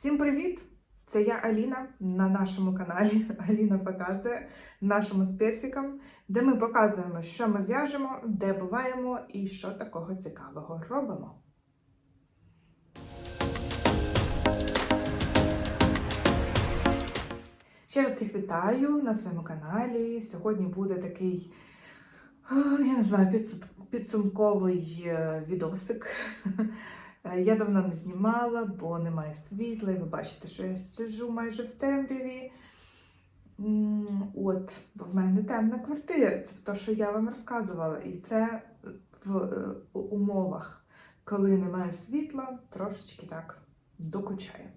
Всім привіт! Це я Аліна на нашому каналі. Аліна показує нашому з персиком, де ми показуємо, що ми в'яжемо, де буваємо і що такого цікавого робимо. Ще раз всіх вітаю на своєму каналі. Сьогодні буде такий, я не знаю, підсумковий е, відосик. Е, Я давно не знімала, бо немає світла, і ви бачите, що я сиджу майже в темряві. От, бо в мене темна квартира, це те, що я вам розказувала. І це в е, умовах, коли немає світла, трошечки так докучає.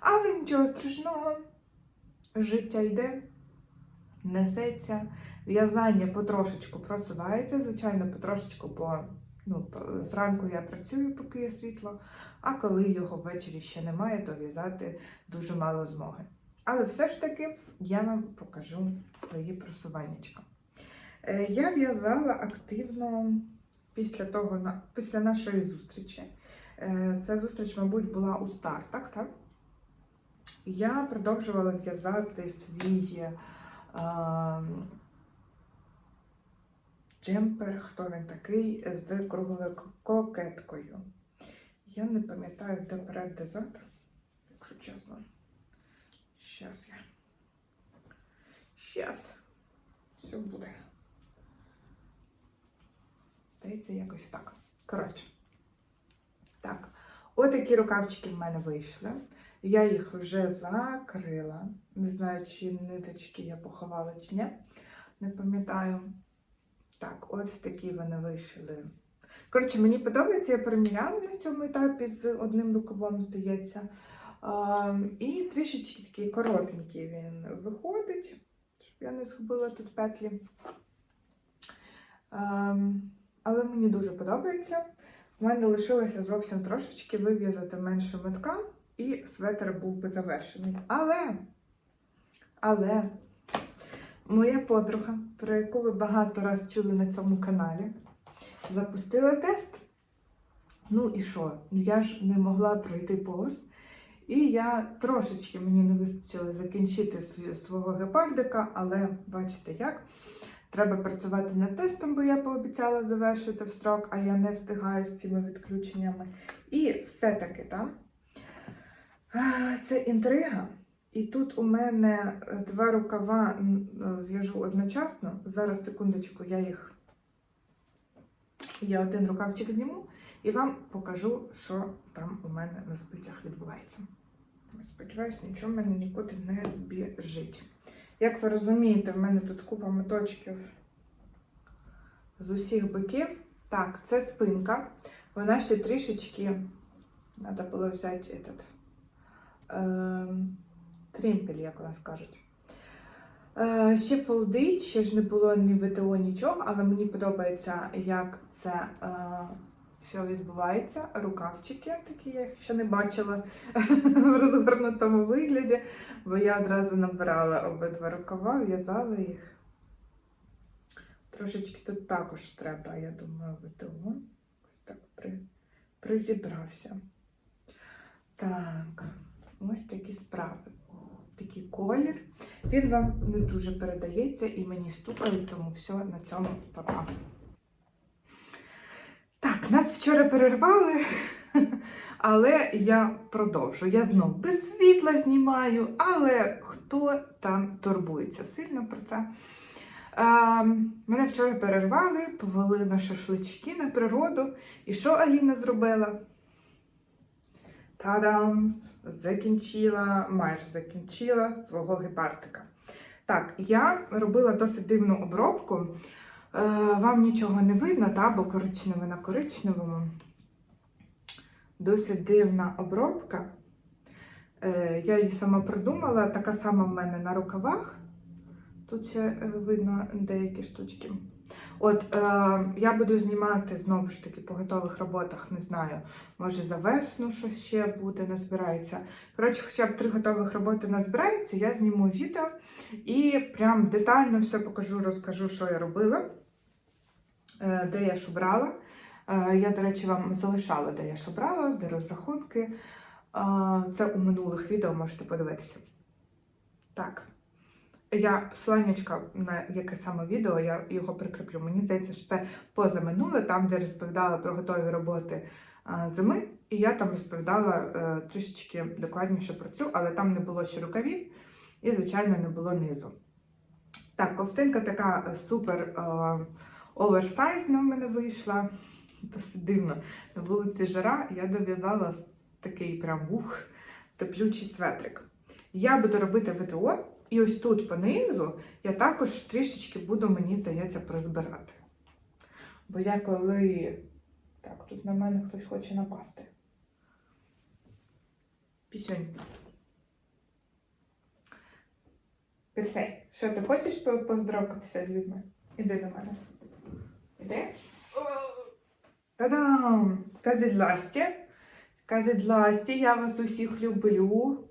Але нічого страшного, життя йде, несеться, в'язання потрошечку просувається, звичайно, потрошечку, бо ну, зранку я працюю, поки є світло, а коли його ввечері ще немає, то в'язати дуже мало змоги. Але все ж таки я вам покажу свої просуваннячка. Е, Я в'язала активно після того, після нашої зустрічі. Е, Ця зустріч, мабуть, була у стартах, так? Я продовжувала в'язати свій е, джемпер, хто він такий, з круглою кокеткою. Я не пам'ятаю, де перед, де зад, якщо чесно. Щас я. Щас. Все буде. Здається, якось так. Коротше. Так. Отакі рукавчики в мене вийшли. Я їх вже закрила. Не знаю, чи ниточки я поховала чи ні. Не пам'ятаю. Так, ось такі вони вийшли. Коротше, мені подобається, я переміряла на цьому етапі з одним рукавом, здається. А, і трішечки такий коротенький він виходить, щоб я не згубила тут петлі. А, але мені дуже подобається. У мене лишилося зовсім трошечки вив'язати менше метка, і светр був би завершений. Але, але моя подруга, про яку ви багато раз чули на цьому каналі, запустила тест. Ну і що? Ну я ж не могла пройти повз. І я трошечки мені не вистачило закінчити свого гепардика, але бачите як. Треба працювати над тестом, бо я пообіцяла завершити в строк, а я не встигаю з цими відключеннями. І все-таки там це інтрига. І тут у мене е, два рукава е, в'яжу одночасно. Зараз, секундочку, я їх. Я один рукавчик зніму і вам покажу, що там у мене на спицях відбувається. Сподіваюсь, нічого в мене нікуди не збіжить. Як ви розумієте, в мене тут купа моточків з усіх боків. Так, це спинка. Вона ще трішечки. Треба було взяти этот, е, тримпель, як у нас кажуть. Е, ще фолдить, ще ж не було ні ВТО, нічого, але мені подобається, як це е, все відбувається. Рукавчики такі, я їх ще не бачила в розгорнутому вигляді, бо я одразу набирала обидва рукава, в'язала їх. Трошечки тут також треба, я думаю, ВТО. Ось так при, призібрався. Так, ось такі справи. Такий колір. Він вам не дуже передається і мені стукають, тому все на цьому папа. Так, нас вчора перервали, але я продовжу. Я знов без світла знімаю, але хто там турбується сильно про це? А, мене вчора перервали, повели на шашлички на природу. І що Аліна зробила? Тадамс! Закінчила, майже закінчила свого гепардика. Так, я робила досить дивну обробку. Е, вам нічого не видно, та, бо коричневе на коричневому. Досить дивна обробка. Е, я її сама придумала, така сама в мене на рукавах. Тут ще е, видно деякі штучки. От е, я буду знімати знову ж таки по готових роботах, не знаю, може за весну щось ще буде, назбирається. Коротше, хоча б три готових роботи назбирається, я зніму відео і прям детально все покажу, розкажу, що я робила, е, де я що брала. Е, я, до речі, вам залишала, де я що брала, де розрахунки. А, Це у минулих відео можете подивитися. Так. Я посланнячка на яке саме відео, я його прикріплю. Мені здається, що це позаминуле, там, де розповідала про готові роботи зими. І я там розповідала е, трішечки докладніше про цю, але там не було ще рукавів і, звичайно, не було низу. Так, ковтинка така е, супер е, оверсайзна в мене вийшла. Досить дивно. На вулиці жара я дов'язала такий прям вух, теплючий светрик. Я буду робити ВТО, і ось тут понизу я також трішечки буду, мені здається, прозбирати. Бо я коли. Так, тут на мене хтось хоче напасти. Пісюнь. Писей, що ти хочеш по- поздоровкатися з людьми? Іди до мене. Іди. Та-дам! Скажи здрасте, я вас усіх люблю.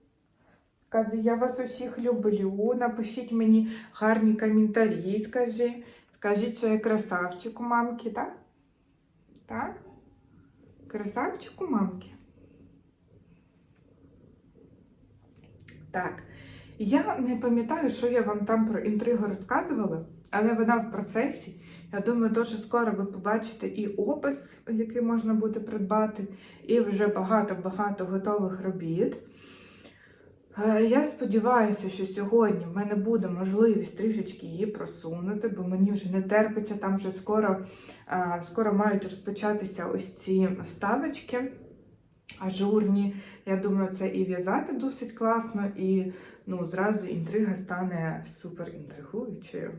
Скажи, я вас усіх люблю. Напишіть мені гарні коментарі, скажи. Скажіть, що я красавчик у мамки, так? Так? Красавчик у мамки. Так. Я не пам'ятаю, що я вам там про інтригу розказувала, але вона в процесі. Я думаю, дуже скоро ви побачите і опис, який можна буде придбати, і вже багато-багато готових робіт. Е, Я сподіваюся, що сьогодні в мене буде можливість трішечки її просунути, бо мені вже не терпиться, там вже скоро, е, скоро мають розпочатися ось ці вставочки ажурні. Я думаю, це і в'язати досить класно, і ну, зразу інтрига стане супер інтригуючою.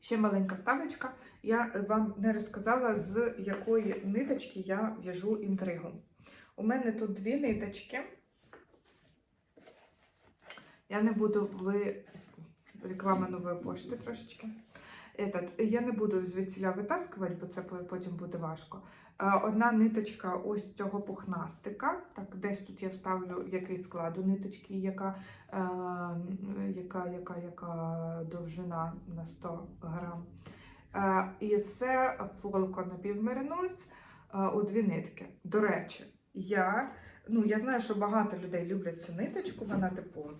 Ще маленька вставочка. Я вам не розказала, з якої ниточки я в'яжу інтригу. У мене тут дві ниточки. Я не буду ви реклама нової пошти трошечки. Этот, я не буду звідсіля витаскувати, бо це потім буде важко. Е, Одна ниточка ось цього пухнастика. Так, десь тут я вставлю який склад у ниточки, яка, е, яка, яка, яка довжина на 100 грам. Е, і це фолко напівмеринос е, у дві нитки. До речі, я, ну, я знаю, що багато людей люблять цю ниточку, вона типу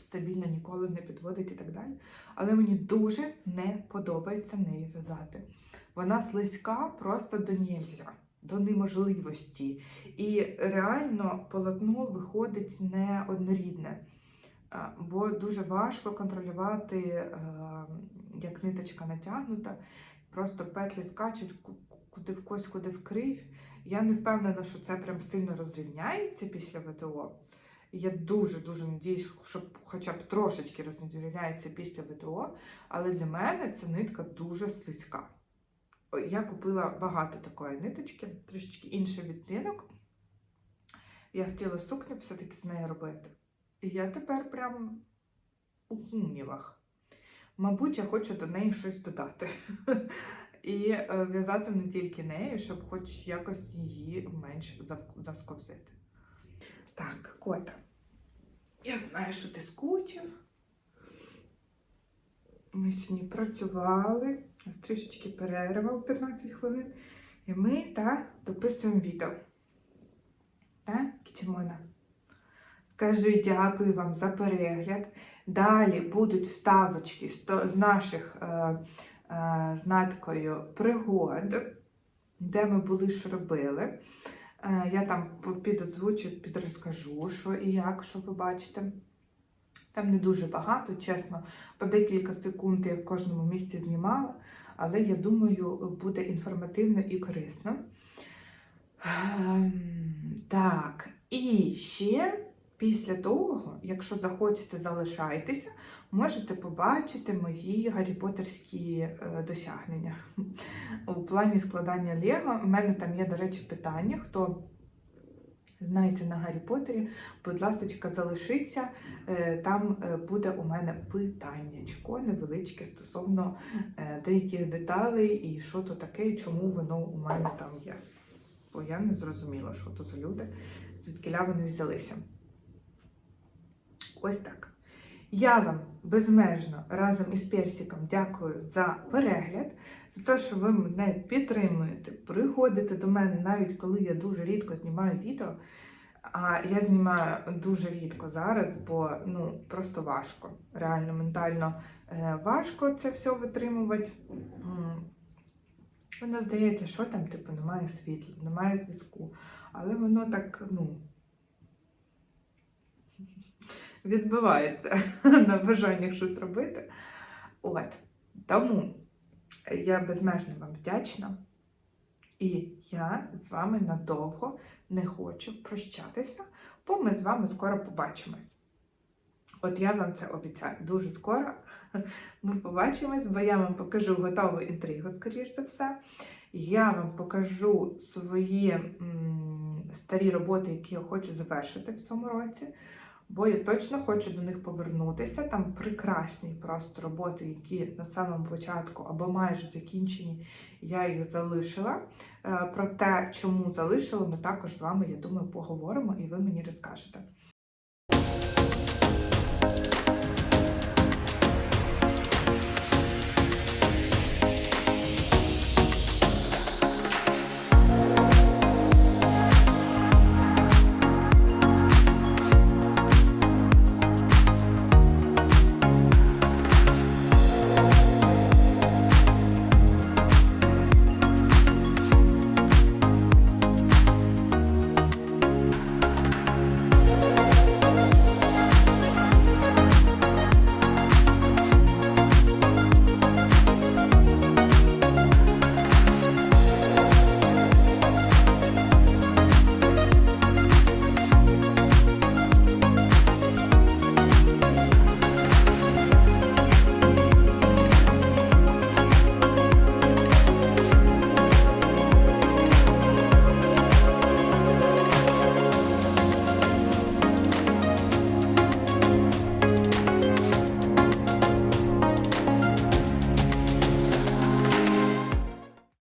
стабільно ніколи не підводить і так далі. Але мені дуже не подобається нею в'язати. Вона слизька просто до нельзя, до неможливості. І реально полотно виходить не однорідне, бо дуже важко контролювати, е, як ниточка натягнута. Просто петлі скачуть куди в кось, куди в крив. Я не впевнена, що це прям сильно розрівняється після ВТО. Я дуже-дуже надіюсь, що хоча б трошечки розрівняється після ВТО, але для мене ця нитка дуже слизька. Я купила багато такої ниточки, трішечки інший відтинок. Я хотіла сукню все-таки з нею робити. І я тепер прям у сумнівах. Мабуть, я хочу до неї щось додати. І е, в'язати не тільки нею, щоб хоч якось її менш засковзити. Так, кота. Я знаю, що ти скучив. Ми сьогодні працювали, трішечки перерва у 15 хвилин. І ми та дописуємо відео. Так, Кітімона? Скажи дякую вам за перегляд. Далі будуть вставочки з наших е, е, з Надкою пригод, де ми були, що робили. Е, Я там підозвучу, підрозкажу, що і як, що ви бачите. Там не дуже багато, чесно, по декілька секунд я в кожному місці знімала, але я думаю, буде інформативно і корисно. Ем, Так, і ще після того, якщо захочете залишайтеся, можете побачити мої гарріпотерські е, досягнення. У плані складання Лего. У мене там є, до речі, питання. Хто знається на Гаррі Поттері, будь ласка, залишиться. Е, Там е, буде у мене питаннячко невеличке стосовно деяких деталей і що то таке, і чому воно у мене там є. Бо я не зрозуміла, що то за люди, звідки вони взялися. Ось так. Я вам безмежно разом із Персиком дякую за перегляд, за те, що ви мене підтримуєте, приходите до мене навіть коли я дуже рідко знімаю відео. А я знімаю дуже рідко зараз, бо ну просто важко. Реально ментально е, важко це все витримувати. Воно здається, що там, типу, немає світла, немає зв'язку. Але воно так, ну, відбивається на бажаннях щось робити. От. Тому я безмежно вам вдячна. І я з вами надовго не хочу прощатися, бо ми з вами скоро побачимось. От я вам це обіцяю. Дуже скоро ми побачимось, бо я вам покажу готову інтригу, скоріш за все. Я вам покажу свої м, старі роботи, які я хочу завершити в цьому році. Бо я точно хочу до них повернутися. Там прекрасні просто роботи, які на самому початку або майже закінчені, я їх залишила. Е, Про те, чому залишила, ми також з вами, я думаю, поговоримо і ви мені розкажете.